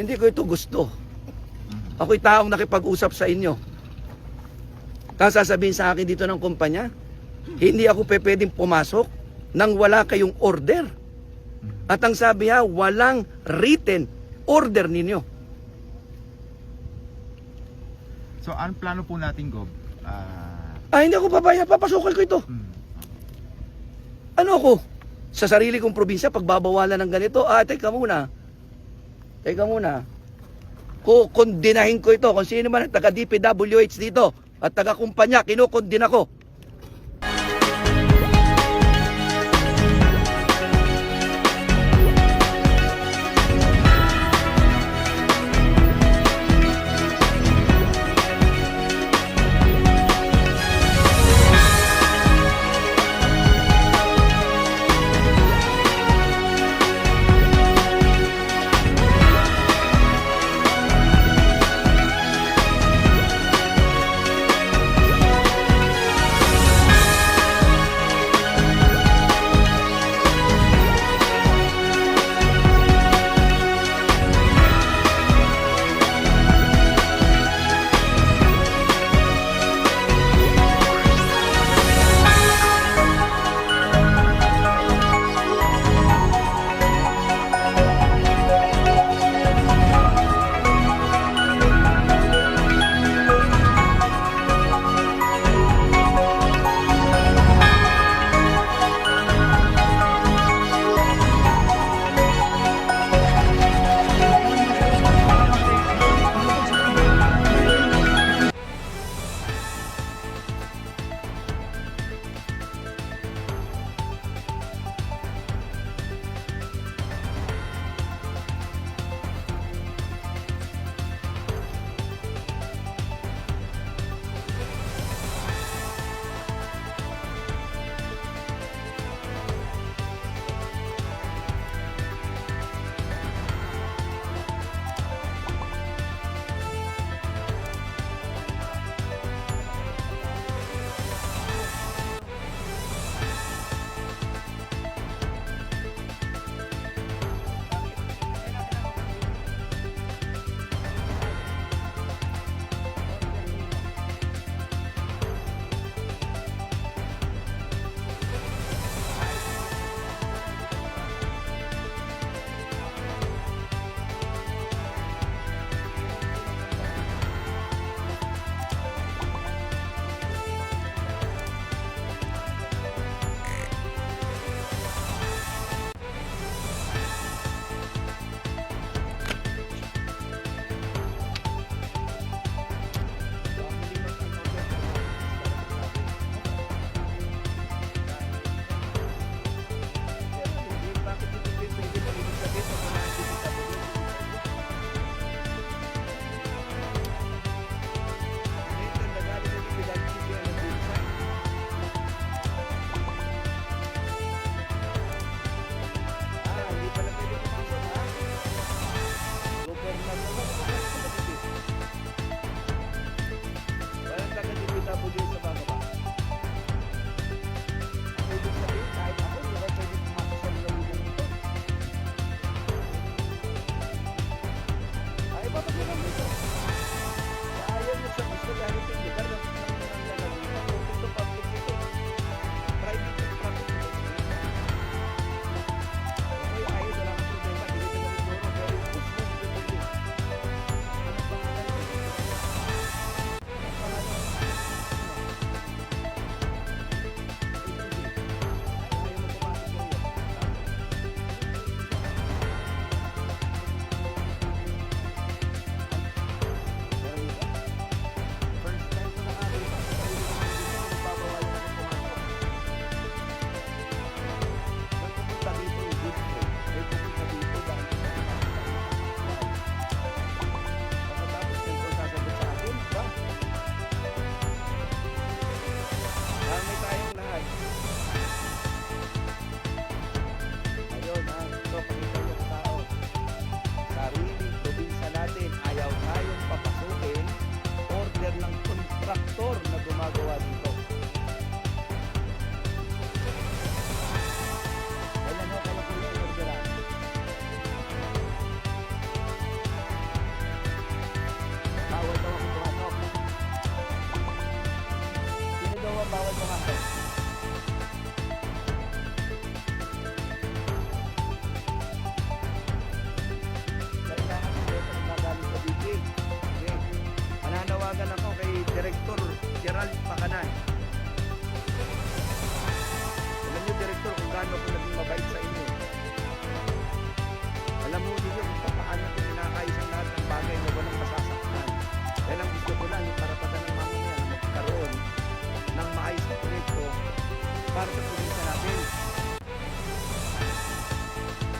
Hindi ko ito gusto. Ako'y taong nakipag-usap sa inyo. Tapos sasabihin sa akin dito ng kumpanya, hindi ako pe pwedeng pumasok nang wala kayong order. At ang sabi ha, walang written order ninyo. So, anong plano po natin, Gob? Ah, Ah, hindi ako papaya, papasukin ko ito. mm, Ano ako? Sa sarili kong probinsya, pagbabawalan ng ganito, ah, teka muna. Teka muna. Kukondinahin ko ito. Kung sino man ang taga DPWH dito at na gumagawa dito. Gerald Pakanan. Alam niyo, Director, kung gaano ako naging mabait sa inyo. Alam mo niyo kung paano ko ninakayos ang lahat ng bagay na walang masasaktan. Yan ang gusto ko lang, yung karapatan ng mga na magkaroon ng maayos na proyekto para sa probinsya natin.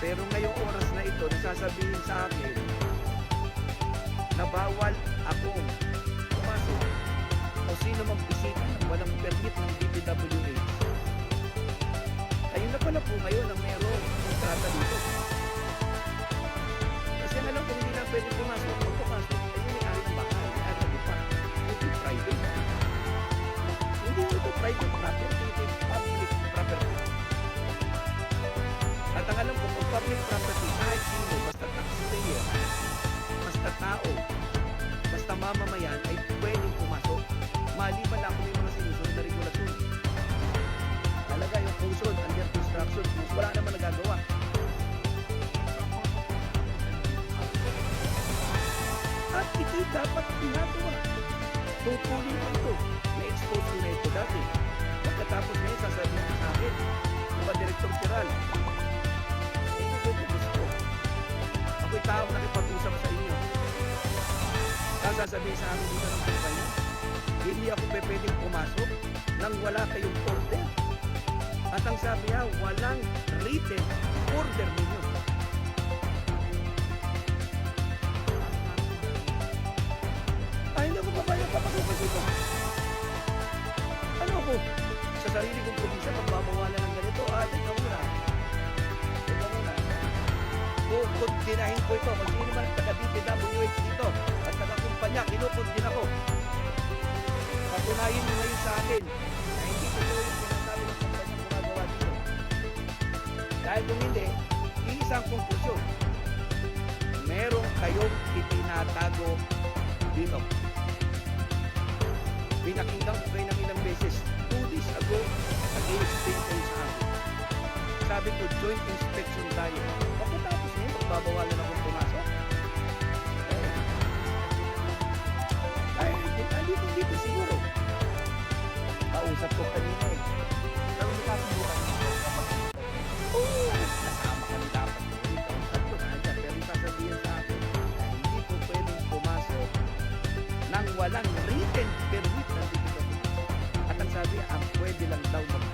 Pero ngayong oras na ito, nasasabihin sa akin na bawal akong permit ng DPWH. Ayun na pala po ngayon ang merong kontrata dito. Kasi alam ko hindi na pwede pumasok. Kung pumasok, ay yung may-ari ng bahay, may-ari ng lupa. Ito private. Hindi ito private property, ito public property. At ang alam ko, kung public property, kahit sino, basta taxpayer, basta tao, basta mamamayan, ay pwedeng pumasok. Maliban lang Sasabihin sa kumpanya, hindi ako pwedeng pumasok nang wala kayong order. At ang sabi niya, walang written order ninyo. Ay, hindi ako papayag kapag dito. Ano ako? Sa sarili kong probinsya, pagbabawalan ng ganito, ah, teka muna. Teka muna. Kukundinahin ko ito. Kung sino man taga-DPWH dito at taga-kumpanya, kinukundin ako. Patunayin mo ngayon sa akin na hindi totoo yung sinasabi ng kumpanya gumagawa dito. Dahil kung hindi, iisang konklusyon. Meron kayong itinatago dito. Pinakinggan ko kayo ng ilang beses. Two days ago, nag-i-explain kayo sa akin. Sabi ko, joint inspection tayo. Pagkatapos niya, magbabawalan akong Kausap ko kanina eh. Pero nakasubukan niyo kapag Oo, kasama kami dapat. Kausap ko na dyan. Pero sasabihin sa akin hindi po pwedeng pumasok nang walang written permit ng DPWH. At ang sabi, ang pwede lang daw mag-apply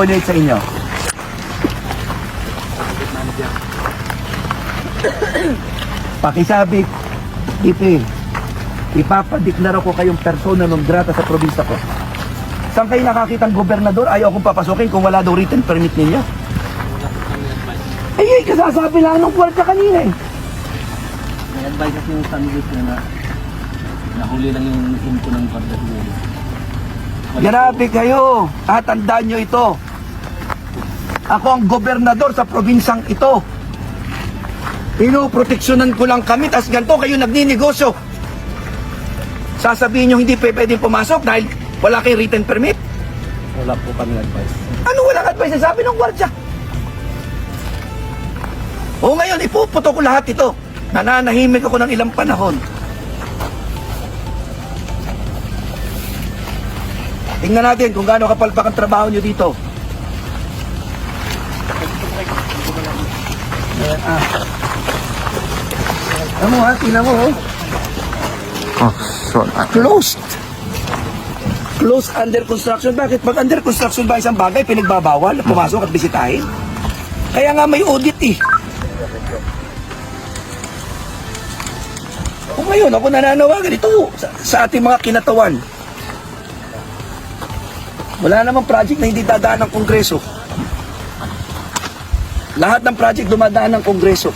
Ulit sa inyo. Pakisabi, Ipi, ipapadeklara ko kayong persona non grata sa probinsya ko. Saan kayo nakakitang gobernador? Ayaw akong papasukin kung wala daw written permit ninyo. Ay, ay, kasasabi lang ng kwarta kanina eh. May advice kasi yung family ko na nahuli lang yung info ng siguro. Grabe kayo. At tandaan nyo ito. Ako ang gobernador sa probinsyang ito. Pinoproteksyonan ko lang kami, tas ganito kayo nagninegosyo. Sasabihin nyo hindi pa pwedeng pumasok dahil wala kayong written permit. Wala po kami advice. Ano walang advice sabi ng gwardya? O ngayon, ipuputo ko lahat ito. Nananahimik ako ng ilang panahon. Tingnan natin kung gaano kapalpak ang trabaho nyo dito. Ayan, ah. Ano mo ha, tingnan mo oh. Oh, so, ah, Closed. Closed under construction. Bakit? Pag under construction ba isang bagay, pinagbabawal na pumasok at bisitahin? Kaya nga may audit eh. O ngayon, ako nananawagan ito sa, sa ating mga kinatawan. Wala namang project na hindi dadaan ng Kongreso. Lahat ng project dumadaan ng Kongreso.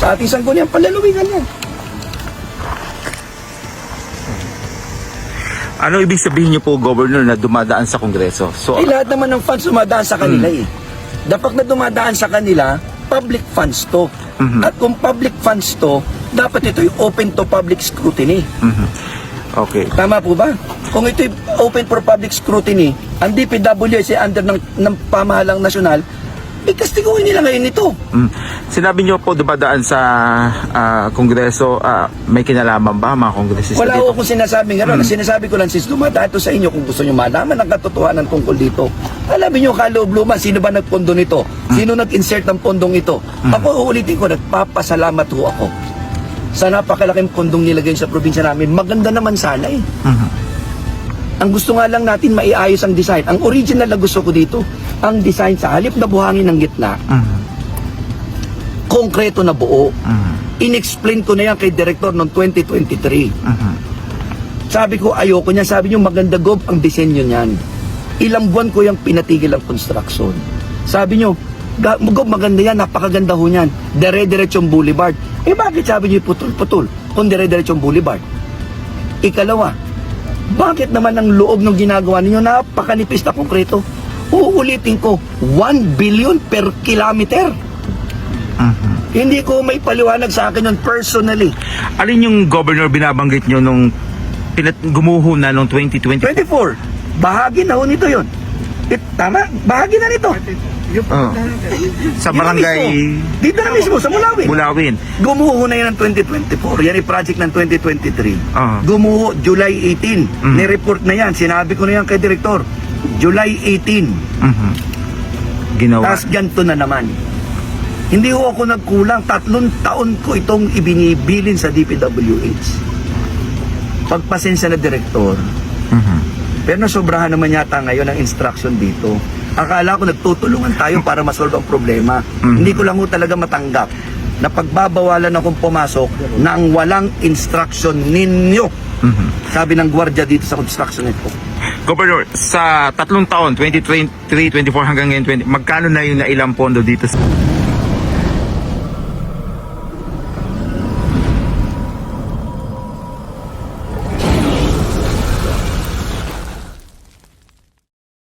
Sa ating sangguniang palaluwigan yan. ano ibig sabihin niyo po, Governor, na dumadaan sa Kongreso? So, Eh, lahat naman ng funds dumadaan sa kanila eh. Dapat na dumadaan sa kanila, public funds to. Mhm. At kung public funds to, dapat ito'y open to public scrutiny. mhm. Okay. Tama po ba? Kung ito'y open for public scrutiny, ang DPWS ay under ng, ng pamahalang nasyonal, eh kastiguhin nila ngayon ito. Mm. Sinabi niyo po dumadaan sa ah, Kongreso, ah, may kinalaman ba mga kongresista Wala dito? ko akong sinasabi nga Mm. Sinasabi ko lang, sis, dumadaan to sa inyo kung gusto nyo malaman ang katotohanan tungkol dito. Alamin nyo kaloob-luman, sino ba nagpondo nito? Mm. Sino nag-insert ng pondong ito? Ako, uulitin ko, nagpapasalamat ho ako sa napakalaking pondong nilagay sa probinsya namin. Maganda naman sana eh. Mhm. Ang gusto nga lang natin maiayos ang design. Ang original na gusto ko dito, ang design sa halip na buhangin ng gitna, Mhm. konkreto na buo. Mhm. In-explain ko na yan kay Director noong 2023. Mhm. Sabi ko, ayoko niya. Sabi niyo, maganda gob ang disenyo niyan. Ilang buwan ko yung pinatigil ang construction. Sabi niyo, "Ga- gob maganda yan, napakaganda ho niyan. Dire-diretsong boulevard. Eh bakit sabi niyo putol-putol kung dire-diretsong boulevard? Ikalawa, bakit naman ang loob ng ginagawa ninyo napakanipis na konkreto? Uulitin ko, 1 billion per kilometer. Mhm. Hindi ko may paliwanag sa akin yun personally. Alin yung Governor binabanggit niyo nung pinat gumuho na nung 2020? 24. Bahagi na ho nito yun. Eh, tama? Bahagi na nito. Oh. Sa Yun na barangay mismo. Dito na mismo, sa Mulawin. Bulawin. Gumuho na yan ng 2024. Yan yung project ng 2023. Ah. Gumuho July 18. Mm. Ni-report na yan. Sinabi ko na yan kay Direktor. July 18. Mhm. Ginawa. Tapos ganito na naman. Hindi ho ako nagkulang. Tatlong taon ko itong ibinibilin sa DPWH. Pagpasensya na Direktor. Mhm. Pero nasobrahan naman yata ngayon ang instruction dito. Akala ko nagtutulungan tayo para masolve ang problema. Mhm. Hindi ko lang ho talaga matanggap na pagbabawalan akong pumasok nang walang instruction ninyo. Mhm. Sabi ng gwardiya dito sa construction ito. Governor, sa tatlong taon, 2023, 24 hanggang ngayon, 20, magkano na yung nailang pondo dito sa